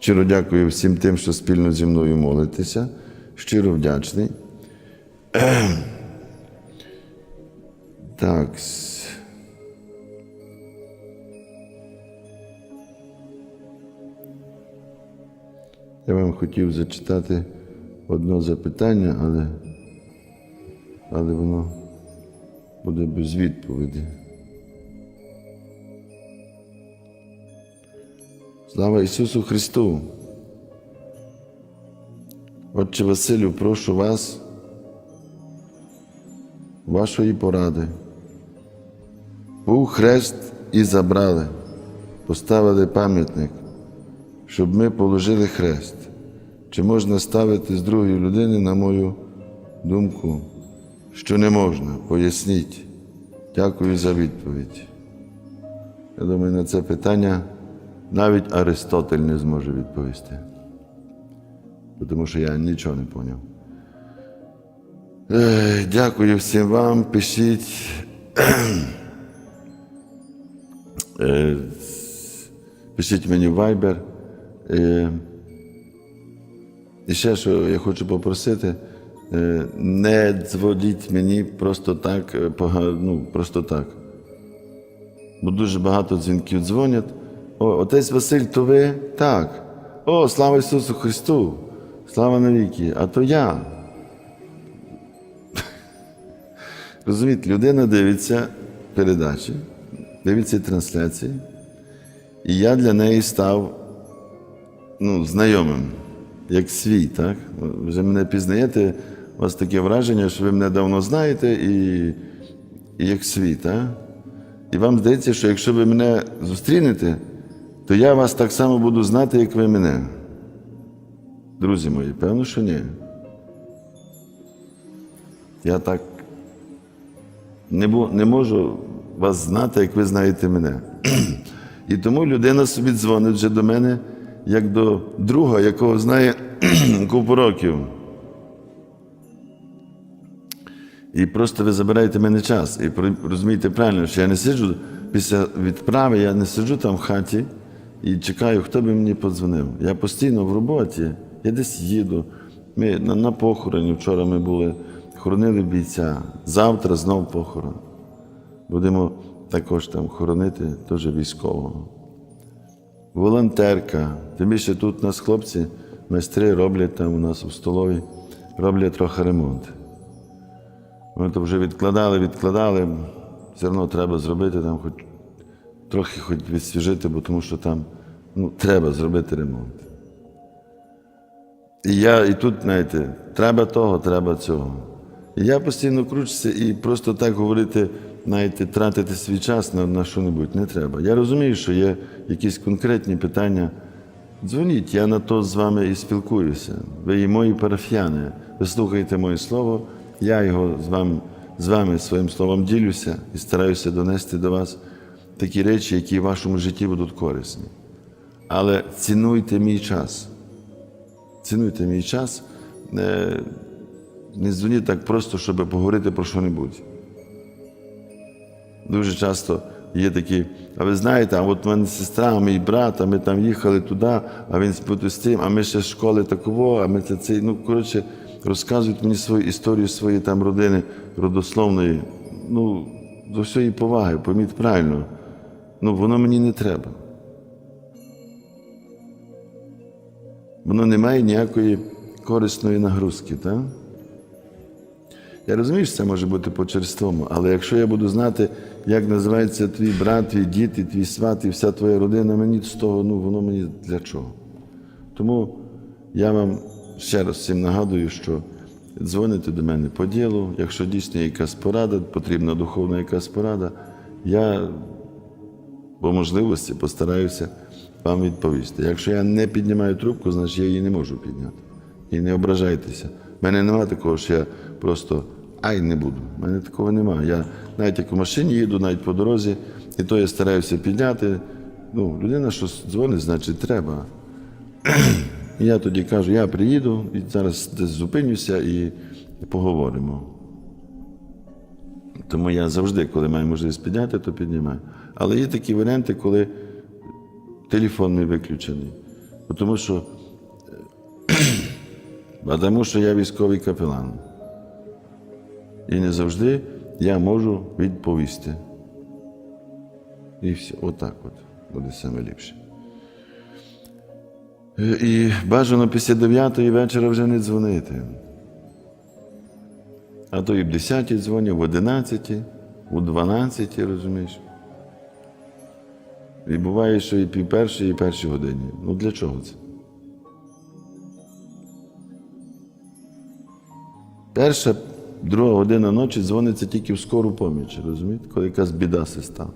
Щиро дякую всім тим, що спільно зі мною молитеся. Щиро вдячний. Так. Я вам хотів зачитати одне запитання, але, але воно буде без відповіді. Слава Ісусу Христу! Отче Василю, прошу вас, вашої поради. Був хрест і забрали, поставили пам'ятник, щоб ми положили хрест. Чи можна ставити з другої людини, на мою думку, що не можна? Поясніть. Дякую за відповідь. Я думаю, на це питання навіть Аристотель не зможе відповісти. Тому що я нічого не. Е, Дякую всім вам. Пишіть. Е, Пишіть мені Viber. Е, І ще що я хочу попросити, е, не дзвоніть мені просто так, ну, просто так. Бо дуже багато дзвінків дзвонять. Отець Василь, то ви? Так. О, слава Ісусу Христу! Слава навіки! А то я. Розумієте, людина дивиться передачі, дивиться трансляції, і я для неї став ну, знайомим, як свій, так? Вже мене пізнаєте, у вас таке враження, що ви мене давно знаєте і, і як свій, так? І вам здається, що якщо ви мене зустрінете, то я вас так само буду знати, як ви мене. Друзі мої, певно, що ні. Я так не, бу- не можу вас знати, як ви знаєте мене. І тому людина собі дзвонить вже до мене, як до друга, якого знає купу років. І просто ви забираєте мене час. І розумієте правильно, що я не сиджу після відправи, я не сиджу там в хаті і чекаю, хто би мені подзвонив. Я постійно в роботі, я десь їду. Ми на, на похороні вчора ми були, хоронили бійця. Завтра знов похорон. Будемо також там хоронити теж військового. Волонтерка. Тим більше тут у нас хлопці, майстри роблять там у нас у столові, роблять трохи ремонт. Ми то вже відкладали, відкладали, все одно треба зробити там хоч трохи хоч відсвіжити, бо тому що там ну, треба зробити ремонт. І я і тут, знаєте, треба того, треба цього. І я постійно кручуся і просто так говорити, знаєте, тратити свій час на, на що-небудь не треба. Я розумію, що є якісь конкретні питання. Дзвоніть, я на то з вами і спілкуюся. Ви і мої парафіяни. Ви слухаєте моє слово, я його з вами, з вами своїм словом ділюся і стараюся донести до вас такі речі, які в вашому житті будуть корисні. Але цінуйте мій час. Цінуйте мій час. Не, не дзвоніть так просто, щоб поговорити про що-небудь. Дуже часто є такі, а ви знаєте, а от в мене сестра, а мій брат, а ми там їхали туди, а він спутав з тим, а ми ще з школи такого, а ми це цей. Ну, коротше, розказують мені свою історію своєї там родини родословної. Ну, до всієї поваги, поміть правильно. Ну, воно мені не треба. Воно не має ніякої корисної нагрузки, так? Я розумію, що це може бути по-черствому, але якщо я буду знати, як називається твій брат, твій дід, і твій сват, і вся твоя родина, мені з того, ну воно мені для чого? Тому я вам ще раз всім нагадую, що дзвоните до мене по ділу, якщо дійсно якась порада, потрібна духовна якась порада, я по можливості постараюся вам відповісти. Якщо я не піднімаю трубку, значить я її не можу підняти. І не ображайтеся. У мене немає такого, що я просто ай не буду. У мене такого немає. Я навіть як у машині їду, навіть по дорозі, і то я стараюся підняти. Ну, людина, що дзвонить, значить треба. Я тоді кажу, я приїду і зараз десь зупинюся і поговоримо. Тому я завжди, коли маю можливість підняти, то піднімаю. Але є такі варіанти, коли телефон не виключений. Тому що, тому що я військовий капелан. І не завжди я можу відповісти. І все, отак от буде саме ліпше. Е, І бажано після 9 вечора вже не дзвонити. А то і в 10 дзвонять, в 11, у 12, розумієш. І буває, що і пів першої, і першій годині. Ну для чого це? Перша, друга година ночі дзвониться тільки в скору поміч, розумієте, коли якась біда се стала.